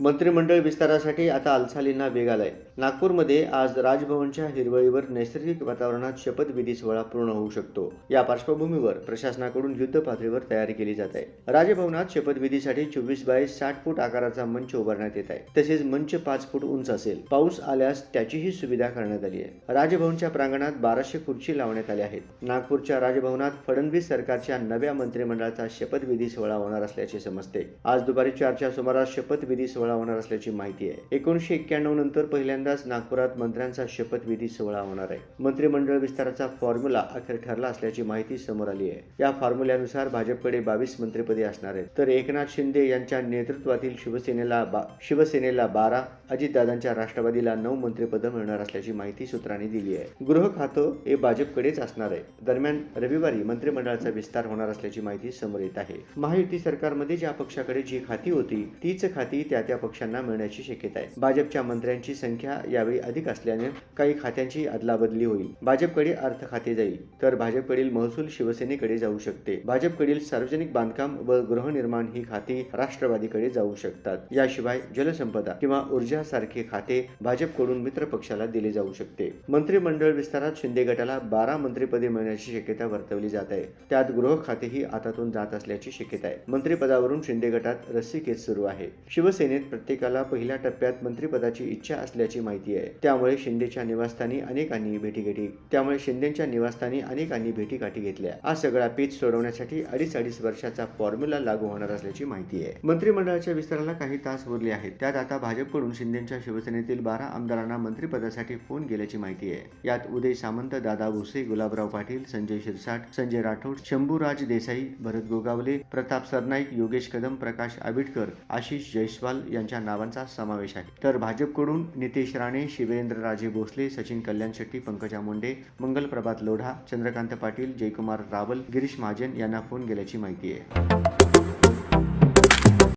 मंत्रिमंडळ विस्तारासाठी आता हालचालींना वेग आलाय. नागपूरमध्ये आज राजभवनच्या हिरवळीवर नैसर्गिक वातावरणात शपथविधी सोहळा पूर्ण होऊ शकतो. या पार्श्वभूमीवर प्रशासनाकडून युद्ध पातळीवर तयारी केली जात आहे. राजभवनात शपथविधीसाठी चोवीस बाय साठ फूट आकाराचा मंच उभारण्यात येत आहे. तसेच मंच पाच फूट उंच असेल. पाऊस आल्यास त्याचीही सुविधा करण्यात आली आहे. राजभवनच्या प्रांगणात बाराशे खुर्ची लावण्यात आल्या आहेत. नागपूरच्या राजभवनात फडणवीस सरकारच्या नव्या मंत्रिमंडळाचा शपथविधी सोहळा होणार असल्याचे समजते. आज दुपारी चारच्या सुमारास शपथविधी सोहळा सोहळा होणार असल्याची माहिती आहे. एकोणीसशे एक्क्याण्णव नंतर पहिल्यांदाच नागपुरात मंत्र्यांचा शपथविधी सोहळा होणार आहे. मंत्रिमंडळ विस्ताराचा फॉर्म्युला अखेर ठरला असल्याची माहिती समोर आली आहे. या फॉर्म्युल्यानुसार भाजपकडे बावीस मंत्रिपदे असणार आहेत. तर एकनाथ शिंदे यांच्या नेतृत्वातील शिवसेनेला बा शिवसेनेला बारा अजितदादांच्या राष्ट्रवादीला नऊ मंत्रिपदं मिळणार असल्याची माहिती सूत्रांनी दिली आहे. गृह खातं हे भाजपकडेच असणार आहे. दरम्यान रविवारी मंत्रिमंडळाचा विस्तार होणार असल्याची माहिती समोर येत आहे. महायुती सरकारमध्ये ज्या पक्षाकडे जी खाती होती तीच खाती त्या त्या पक्षांना मिळण्याची शक्यता आहे. भाजपच्या मंत्र्यांची संख्या यावेळी अधिक असल्याने काही खात्यांची अदलाबदली होईल. भाजपकडे अर्थ खाते जाईल तर भाजपकडील महसूल शिवसेनेकडे जाऊ शकते. भाजपकडील सार्वजनिक बांधकाम व गृहनिर्माण ही खाती राष्ट्रवादीकडे जाऊ शकतात. याशिवाय जलसंपदा किंवा ऊर्जा सारखे खाते भाजपकडून मित्र पक्षाला दिले जाऊ शकते. मंत्रिमंडळ विस्तारात शिंदे गटाला बारा मंत्रिपदे मिळण्याची शक्यता वर्तवली जात आहे. त्यात गृह खातेही आतातून जात असल्याची शक्यता आहे. मंत्रिपदावरून शिंदे गटात रस्सीखेच सुरू आहे. शिवसेनेत प्रत्येकाला पहिल्या टप्प्यात मंत्रिपदाची इच्छा असल्याची माहिती आहे. त्यामुळे शिंदेच्या निवासस्थानी अनेकांनी भेटीगाठी त्यामुळे शिंदेच्या निवासस्थानी अनेकांनी भेटीगाठी घेतल्या. हा सगळा पेच सोडवण्यासाठी अडीच अडीच वर्षाचा फॉर्म्युला लागू होणार असल्याची माहिती आहे. मंत्रिमंडळाच्या विस्ताराला काही तास उरले आहेत. त्यात आता भाजपकडून शिंदेच्या शिवसेनेतील बारा आमदारांना मंत्रिपदासाठी फोन गेल्याची माहिती आहे. यात उदय सामंत दादा भुसे गुलाबराव पाटील संजय शिरसाट संजय राठोड शंभूराज देसाई भरत गोगावले प्रताप सरनाईक योगेश कदम प्रकाश आबिटकर आशिष जयस्वाल यांच्या नावांचा समावेश आहे. तर भाजपकडून नितेश राणे शिवेंद्र राजे भोसले सचिन कल्याण शेट्टी पंकजा मुंडे मंगल प्रभात लोढा चंद्रकांत पाटील जयकुमार रावल गिरीश महाजन यांना फोन गेल्याची माहिती आहे.